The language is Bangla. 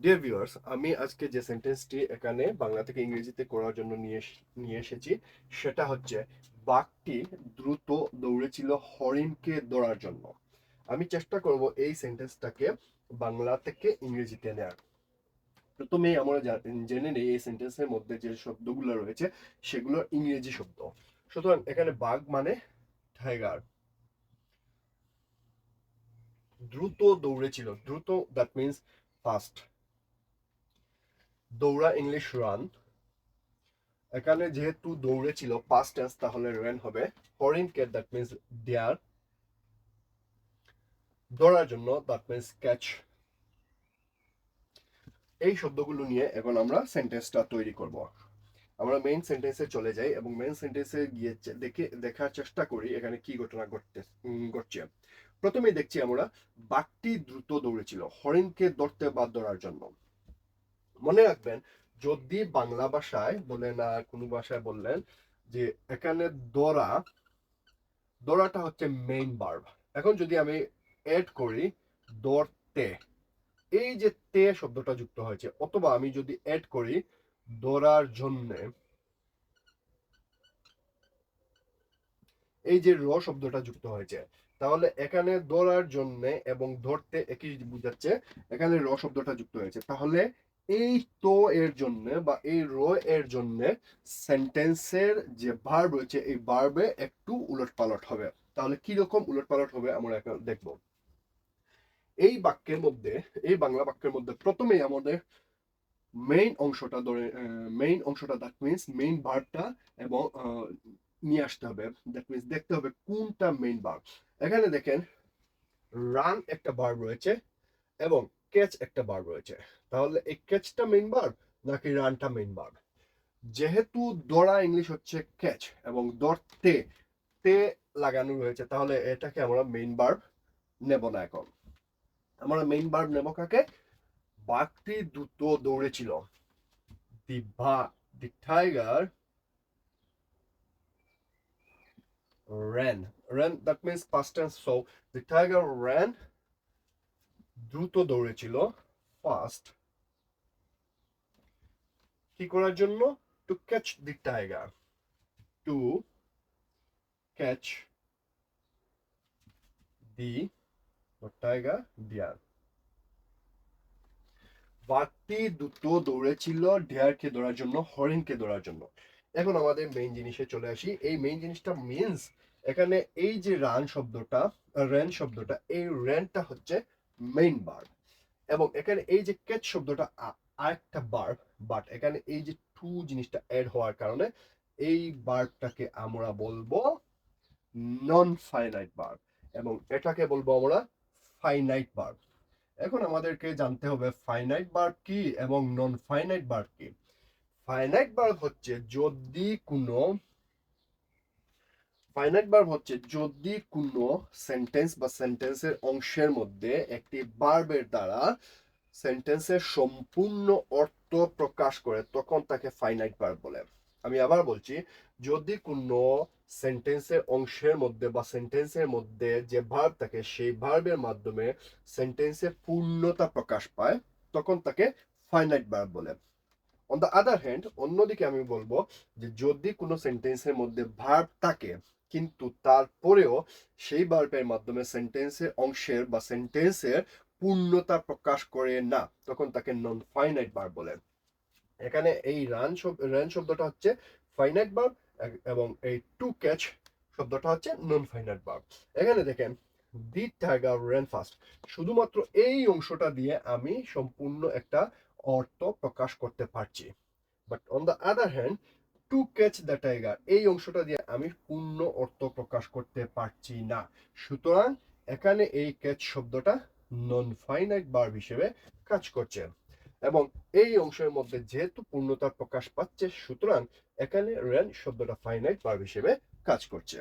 ডিয়ার ভিউয়ার্স আমি আজকে যে সেন্টেন্সটি এখানে বাংলা থেকে ইংরেজিতে করার জন্য নিয়ে নিয়ে এসেছি, সেটা হচ্ছে, বাঘটি দ্রুত দৌড়েছিল হরিণকে ধরার জন্য। আমি চেষ্টা করব এই সেন্টেন্সটাকে বাংলা থেকে ইংরেজিতে নেয়ার। প্রথমেই আমরা জেনে নেই এই সেন্টেন্সের মধ্যে যে শব্দগুলো রয়েছে, সেগুলো ইংরেজি শব্দ। সুতরাং এখানে বাঘ মানে টাইগার দ্রুত দৌড়েছিল, দ্রুত দ্যাট মিনস ফাস্ট দৌড়া ইংলিশ রান এখানে যেহেতু দৌড়েছিল পাস্ট টেন্স তাহলে রান হবে। হরিণ ক্যাট দ্যাট মিনস ডিয়ার দৌড়ার জন্য দ্যাট মিনস ক্যাচ এই শব্দগুলো নিয়ে এখন আমরা সেন্টেন্সটা তৈরি করব। আমরা মেইন সেন্টেন্সে চলে যাই এবং মেইন সেন্টেন্সে গিয়ে দেখে, দেখার চেষ্টা করি এখানে কি ঘটনা ঘটতে ঘটছে। প্রথমেই দেখছি আমরা বাঘটি দ্রুত দৌড়েছিল, হরিণকে ধরতে বা ধরার জন্য। মনে রাখবেন, যদি বাংলা ভাষায় বলেন আর কোনো ভাষায় বললেন যে এখানে দরা, দরাটা হচ্ছে মেইন বার্ব এখন যদি আমি এড করি, দরতে, এই যে তে শব্দটা যুক্ত হয়েছে, অথবা আমি যদি এড করি, দরার জন্যে, এই যে র শব্দটা যুক্ত হয়েছে, তাহলে এখানে ধরার জন্য এবং ধরতে একই বুঝাচ্ছে, এখানে র শব্দটা যুক্ত হয়েছে। তাহলে এই তো এর জন্য বা এই র এর জন্য সেন্টেন্সের যে ভার্ব রয়েছে, এই ভার্বে একটু উলট পালট হবে। তাহলে কি রকম উলট পালট হবে আমরা এখন দেখব। এই বাক্যের মধ্যে, এই বাংলা বাক্যের মধ্যে প্রথমেই আমাদের মেইন অংশটা ধরে মেইন অংশটা দ্যাট মিনস মেইন ভার্বটা এবং নিয়ে আসতে হবে। দ্যাট মিনস দেখতে হবে কোনটা মেইন ভার্ব এখানে দেখেন রান একটা ভার্ব রয়েছে এবং ক্যাচ একটা ভার্ব রয়েছে। তাহলে এই ক্যাচটা মেইন ভার্ব নাকি রানটা মেইন ভার্ব যেহেতু দড়া ইংলিশ হচ্ছে ক্যাচ এবং দরতে তে লাগানো রয়েছে, তাহলে এটাকে আমরা মেইন ভার্ব নেব না এখন। আমরা মেইন ভার্ব নেব কাকে? বাঘটি দ্রুত দৌড়েছিল। দি বা, the tiger ran ran, that means past tense, so, the tiger ran দ্রুত দৌড়েছিল ফাস্ট কি করার জন্য? To catch the tiger to catch the tiger deer বাঘটি দ্রুত দৌড়েছিল ডিয়ারকে ধরার জন্য হরিণকে ধরার জন্য। এখন আমাদের মেইন জিনিসে চলে আসি। এই মেইন জিনিসটা মিন্স এখানে এই যে রান শব্দটা রেন শব্দটা, এই রেনটা হচ্ছে মেইন বার্ব এবং এখানে এই যে ক্যাচ শব্দটা আরেকটা বার্ব বাট এখানে এই যে টু জিনিসটা অ্যাড হওয়ার কারণে এই বার্বটাকে আমরা বলব নন ফাইনাইট বার্ব এবং এটাকে বলব আমরা ফাইনাইট বার্ব এখন আমাদেরকে জানতে হবে ফাইনাইট বার্ব কি এবং নন ফাইনাইট বার্ব কি? ফাইনাইট বার্ব হচ্ছে যদি কোনো ফাইনাইট বার্ব হচ্ছে যদি কোনো সেন্টেন্স বা সেন্টেন্সের অংশের মধ্যে একটি বার্বের দ্বারা সেন্টেন্সের সম্পূর্ণ অর্থ প্রকাশ করে, তখন তাকে ফাইনাইট বার্ব বলে। আমি আবার বলছি, যদি কোনো সেন্টেন্সের অংশের মধ্যে বা সেন্টেন্সের মধ্যে যে ভার্ব থাকে, সেই ভার্বের মাধ্যমে সেন্টেন্সের পূর্ণতা প্রকাশ পায়, তখন তাকে ফাইনাইট ভার্ব বলে। অন দ্য আদার হ্যান্ড অন্যদিকে আমি বলব যে যদি কোনো সেন্টেন্সের মধ্যে ভার্ব থাকে, কিন্তু তারপরেও সেই ভার্বের মাধ্যমে সেন্টেন্সের অংশের বা সেন্টেন্সের পূর্ণতা প্রকাশ করে না, তখন তাকে নন ফাইনাইট ভার্ব বলে। এখানে এই রান রান শব্দটা হচ্ছে ফাইনাইট ভার্ব এবং এই টু ক্যাচ শব্দটা হচ্ছে নন ফাইনাইট ভার্ব এখানে দেখেন দি টাইগার রেন ফাস্ট শুধুমাত্র এই অংশটা দিয়ে আমি সম্পূর্ণ একটা অর্থ প্রকাশ করতে পারছি। But on the other hand to catch the tiger এই অংশটা দিয়ে আমি পূর্ণ অর্থ প্রকাশ করতে পারছি না। সুতরাং এখানে এই ক্যাচ শব্দটা নন ফাইনাইট ভার্ব হিসেবে কাজ করছে। এবং এই অংশের মধ্যে যেহেতু পূর্ণতা প্রকাশ পাচ্ছে, সুতরাং এখানে রেন শব্দটা ফাইনাইট ভার্ব হিসেবে কাজ করছে।